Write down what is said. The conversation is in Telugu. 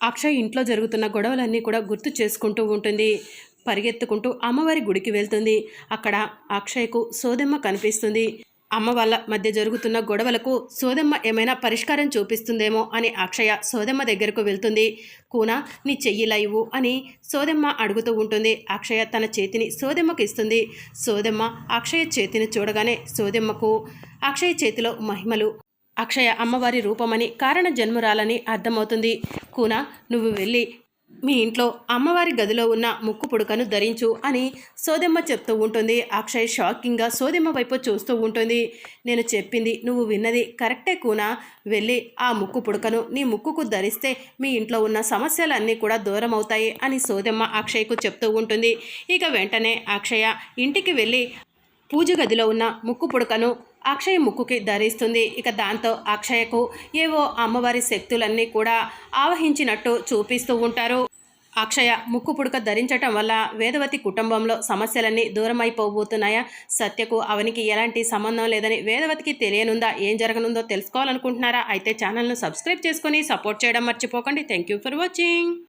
అక్షయ్ ఇంట్లో జరుగుతున్న గొడవలన్నీ కూడా గుర్తు చేసుకుంటూ ఉంటుంది. పరిగెత్తుకుంటూ అమ్మవారి గుడికి వెళ్తుంది. అక్కడ అక్షయ్కు సోదెమ్మ కనిపిస్తుంది. అమ్మ వాళ్ళ మధ్య జరుగుతున్న గొడవలకు సోదమ్మ ఏమైనా పరిష్కారం చూపిస్తుందేమో అని అక్షయ సోదమ్మ దగ్గరకు వెళ్తుంది. కూన నీ చెయ్యిలా ఇవ్వు అని సోదమ్మ అడుగుతూ ఉంటుంది. అక్షయ తన చేతిని సోదమ్మకి ఇస్తుంది. సోదమ్మ అక్షయ చేతిని చూడగానే సోదెమ్మకు అక్షయ చేతిలో మహిమలు అక్షయ అమ్మవారి రూపమని కారణ జన్మురాలని అర్థమవుతుంది. కూన నువ్వు వెళ్ళి మీ ఇంట్లో అమ్మవారి గదిలో ఉన్న ముక్కు పుడకను ధరించు అని సోదెమ్మ చెప్తూ ఉంటుంది. అక్షయ్ షాకింగ్గా సోదెమ్మ వైపు చూస్తూ ఉంటుంది. నేను చెప్పింది నువ్వు విన్నది కరెక్టే కూనా. వెళ్ళి ఆ ముక్కు పుడకను నీ ముక్కుకు ధరిస్తే మీ ఇంట్లో ఉన్న సమస్యలన్నీ కూడా దూరం అవుతాయి అని సోదెమ్మ అక్షయ్కు చెప్తూ ఉంటుంది. ఇక వెంటనే అక్షయ ఇంటికి వెళ్ళి పూజ గదిలో ఉన్న ముక్కు పుడకను అక్షయ ముక్కుకి ధరిస్తుంది. ఇక దాంతో అక్షయకు ఏవో అమ్మవారి శక్తులన్నీ కూడా ఆవహించినట్టు చూపిస్తూ ఉంటారు. అక్షయ ముక్కు పుడక ధరించటం వల్ల వేదవతి కుటుంబంలో సమస్యలన్నీ దూరమైపోబోతున్నాయా? సత్యకు అవనికి ఎలాంటి సంబంధం లేదని వేదవతికి తెలియనుందా? ఏం జరగనుందో తెలుసుకోవాలనుకుంటున్నారా? అయితే ఛానల్ను సబ్స్క్రైబ్ చేసుకొని సపోర్ట్ చేయడం మర్చిపోకండి. Thank you for watching.